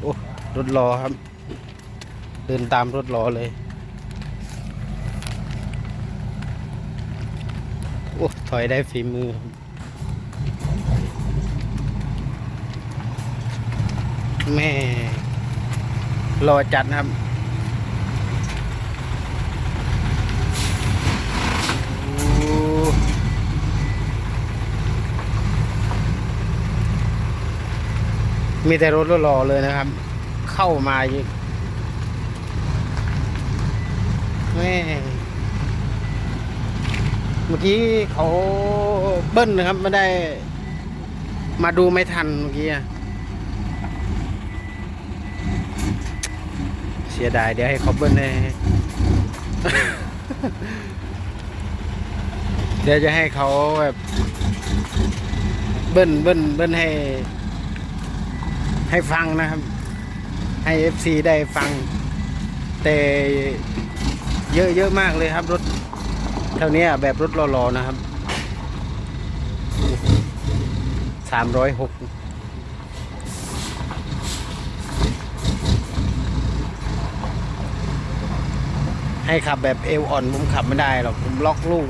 โอ้รถรอครับ เดินตามรถรอเลย โอ้ถอยได้ฝีมือแม่รอจัดนะครับ มีแต่รถรอเลยนะครับ เข้ามาอีกแม่เมื่อกี้เขาเบิ้ลนะครับไม่ได้ มาดูไม่ทันเมื่อกี้เสียดายเดี๋ยวให้เขาเบิ้ลให้เดี๋ยวจะให้เขาแบบ เบิ้ลเบิ้ลเบิ้ลให้ ให้ฟังนะครับ ให้ FC ได้ฟัง แต่เยอะเยอะมากเลยครับรถแถวเนี้ยแบบรถรอๆนะครับสามร้อยหกให้ขับแบบเอวอ่อนผมขับไม่ได้หรอกผมล็อกลูก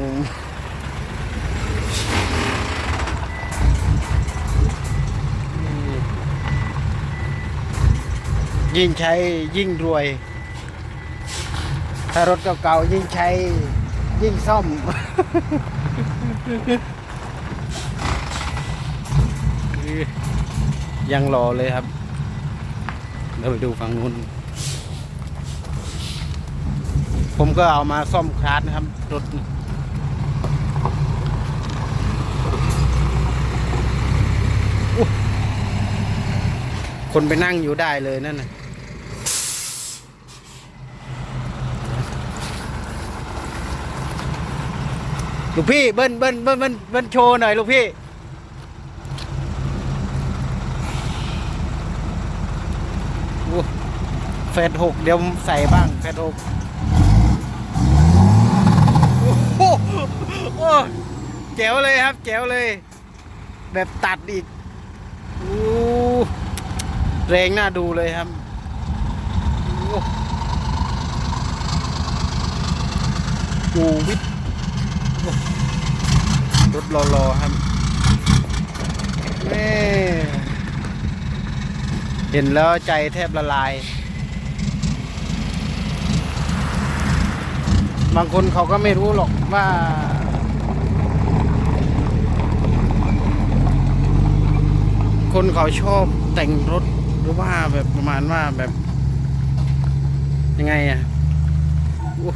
ยิ่งใช้ยิ่งรวย ถ้ารถเก่าๆยิ่งใช้ยิ่งซ่อม ยังรอเลยครับเดี๋ยวไปดูฝั่งนู้น ผมก็เอามาซ่อมคลาสนะครับ รถคนไปนั่งอยู่ได้เลยนั่นน่ะ ลูกพี่เบิ้ลเบิ้ลเบิ้ลเบิ้ลเบิ้ลโชว์หน่อยลูกพี่ เฟสหกเดี๋ยวใส่บ้างเฟสหกโอ้โหโอ้แจ๋วเลยครับแจ๋วเลย แบบตัดอีกโอ้แรงน่าดูเลยครับโอ้โหวิท รถรอๆครับแม่เห็นแล้วใจแทบละลาย บางคนเขาก็ไม่รู้หรอกว่าคนเขาชอบแต่งรถหรือว่าแบบประมาณว่าแบบยังไงอะอู้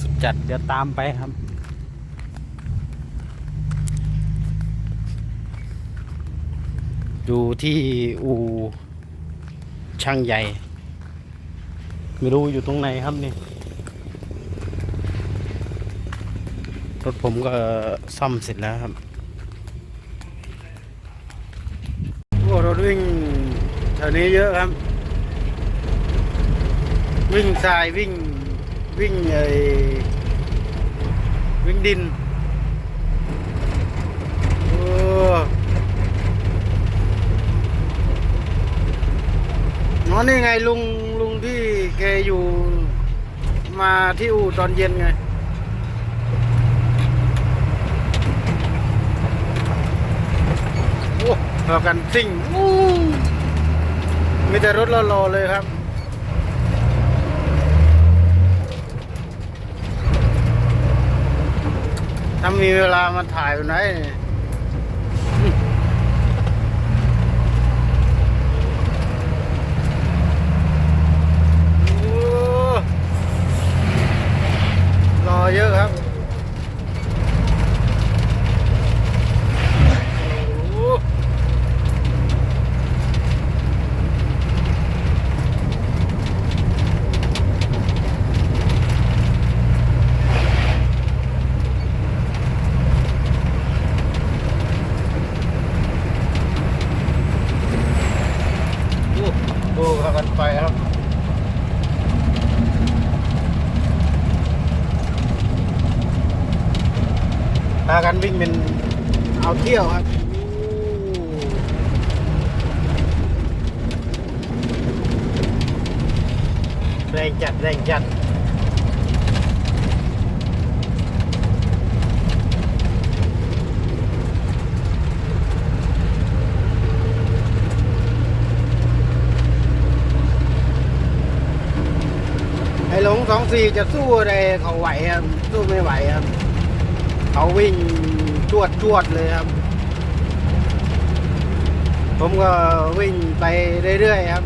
สุด จัดเดี๋ยวตามไปครับ อยู่ที่อูช่างใหญ่ ไม่รู้อยู่ตรงไหนครับนี่ รถผมก็ซ่อมเสร็จแล้วครับโอ้รถวิ่งแถวนี้เยอะครับ วิ่งทรายวิ่ง วิ่งไอวิ่งดินโอ้อ๋อนี่ไงลุงลุงที่แกอยู่มาที่อู่ตอนเย็นไงโอ้เรากันซิ่งมีแต่รถรอๆเลยครับ ถ้า มีเวลามาถ่ายอยู่ไหน สู้กันไปครับพากันวิ่งเป็นเอาเที่ยวครับแรงจัดแรงจัด ไอ้หลงสองสี่จะสู้อะไรเขาไหวครับสู้ไม่ไหวครับ เขาวิ่งจวดจวดเลยครับ ผมก็วิ่งไปเรื่อยๆครับ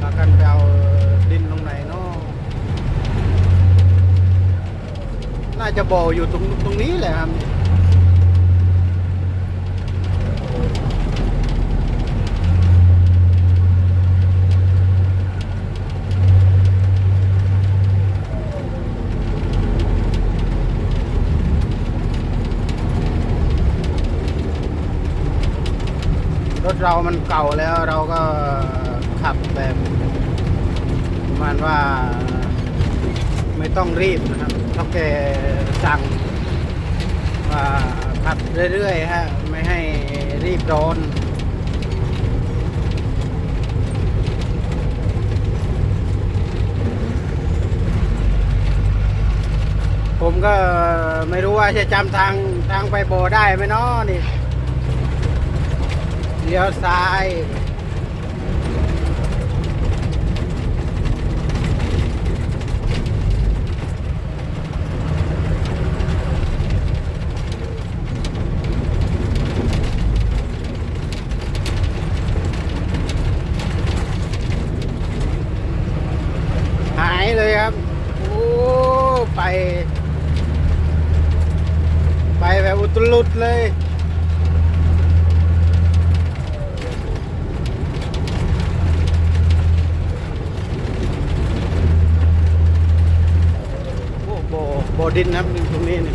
พากันไปเอาดินตรงไหนเนาะน่าจะ บ่ออยู่ตรงตรงนี้แหละครับรถเรามันเก่าแล้วเราก็ขับแบบประมาณว่า ต้องรีบนะครับเท่าแกสั่งขับเรื่อยๆฮะไม่ให้รีบร้อนผมก็ไม่รู้ว่าจะจำทางทางไปโบได้ไหมเนาะนี่เลี้ยวซ้าย หายเลยครับ โอ้ ไป ไปแบบอุตลุดเลยโอ้โบโบดินครับตรงนี้นี่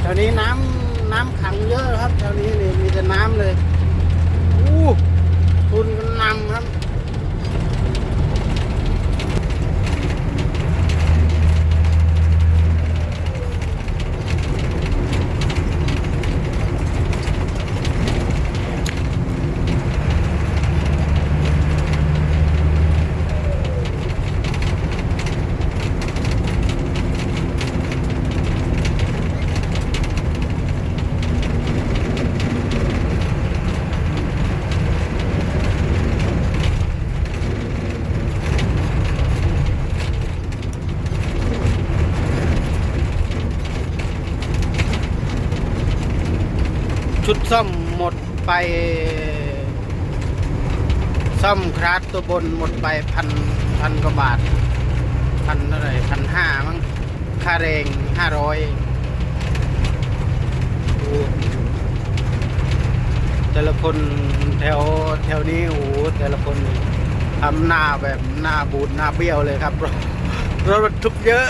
แถวนี้น้ำน้ำขังเยอะครับแถวนี้นี่มีแต่น้ำเลยอู้ทุนกันนำครับ ชุดซ่อมหมดไป ซ่อมคราสตัวบนหมดไปพันพันกว่าบาทพันเท่าไหร่พันห้ามั้งค่าแรงห้าร้อยแต่ละคนแถวแถวนี้โอ้แต่ละคนทำหน้าแบบหน้าบูดหน้าเบี้ยวเลยครับรถรถบรรทุกเยอะ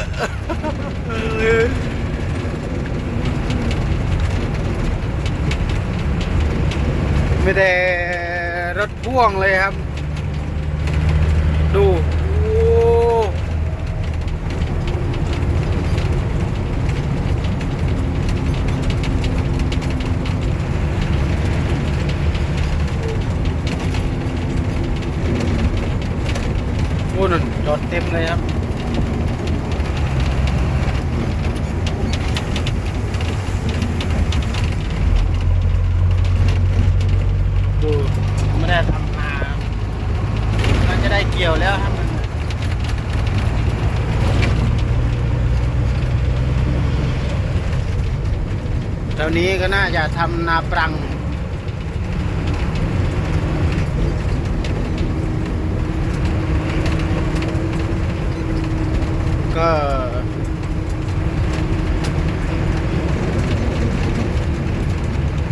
ไม่ได้รถพ่วงเลยครับ ดูโอ้โหนั่นจอดเต็มเลยครับ ดูไม่ได้ทำนาน่าจะได้เกี่ยวแล้วครับแถ วนี้ก็น่าจะทำนาปรัง ก็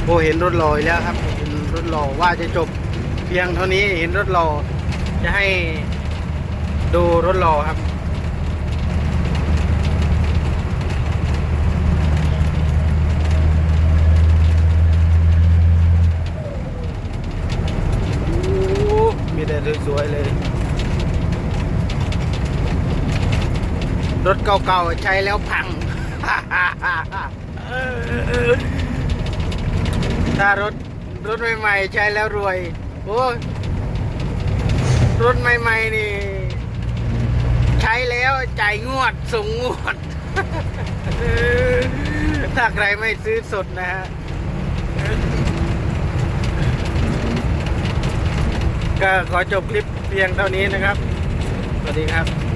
โอ้เห็นรถลอยแล้วครับเห็นรถลอยว่าจะจบเพียงเท่านี้เห็นรถรอจะให้ดูรถรอครับ โอ้มีแต่สวยๆเลย รถ เก่าๆ ใช้แล้วพัง ถ้ารถรถใหม่ๆ ใช้แล้วรวย โอ้ยรถใหม่ๆ นี่ ใช้แล้วจ่ายงวดส่งงวด ถ้าใครไม่ซื้อสดนะฮะก็ขอจบคลิปเพียงเท่านี้นะครับ สวัสดีครับ